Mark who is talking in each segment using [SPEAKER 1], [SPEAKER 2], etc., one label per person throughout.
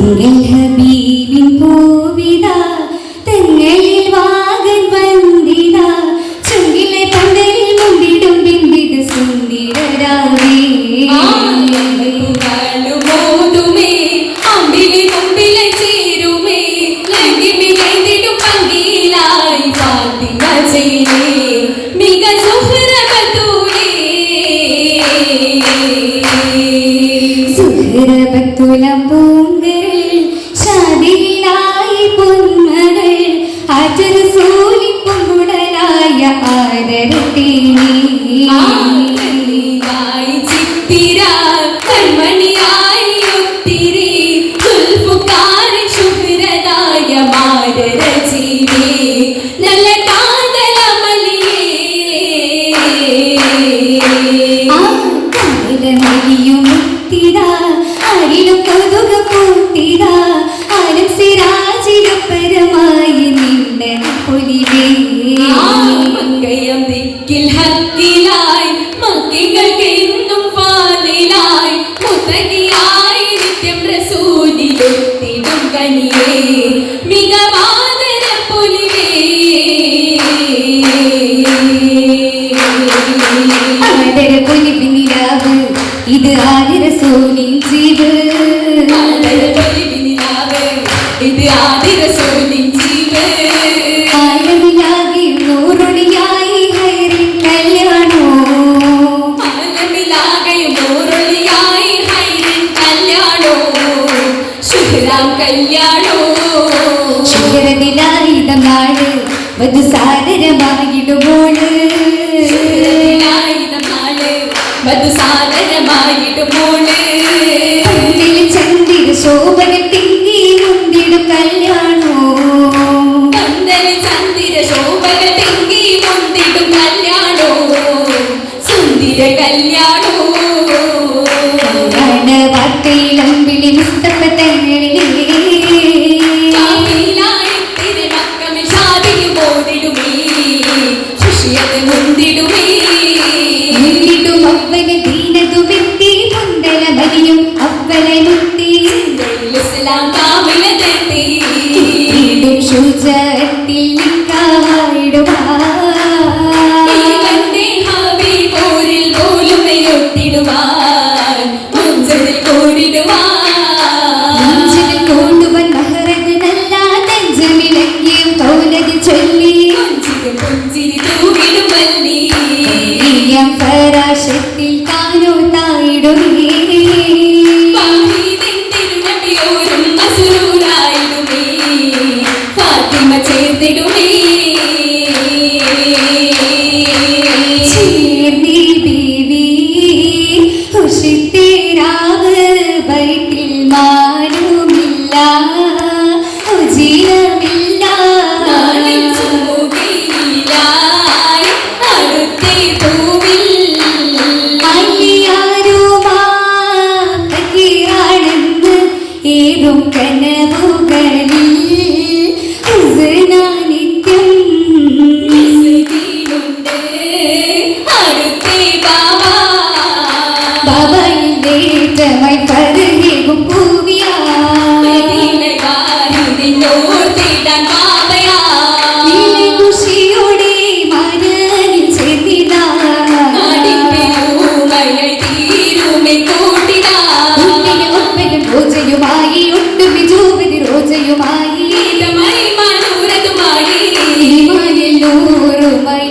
[SPEAKER 1] തിങ്കൾ ഹബീബിൻ പൂവിത തെങ്ങലിൽ വാഗൻ വന്ദിത ചുങ്കിലെ പന്തലിൽ മുണ്ടിടും പിന്തിട സുന്ദരരാവേ இது ஆதிர சோனின் ஜீவு
[SPEAKER 2] இது ஆதிர சோனின் ஜீவு
[SPEAKER 1] மலமிலாகி நூறொழியாய் ஹைரின் கல்யாணம்
[SPEAKER 2] மலமிலாகி நூறொழியாய் ஹைரின் கல்யாணம் சுகராம் கல்யாணம்
[SPEAKER 1] சுகரனிலாய் தம் நாடு വധുസാദരമായിടുമോൾ
[SPEAKER 2] മധുസാധനമായിടുമോൾ
[SPEAKER 1] ചന്ദ്രിക ശോഭന തിങ്ങി കല്യാണോ?
[SPEAKER 2] ശോഭന തിങ്ങി കല്യാണോ? സുന്ദര കല്യാണോ?
[SPEAKER 1] വാർത്തയിലും പിടി കാവിലും അപ്പലനുത്തി
[SPEAKER 2] ഇസ്ലാം കാവിലെത്തി
[SPEAKER 1] ശുചത്തിൽ കൂറുമണി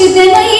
[SPEAKER 1] ಸಿದ್ಧನೈ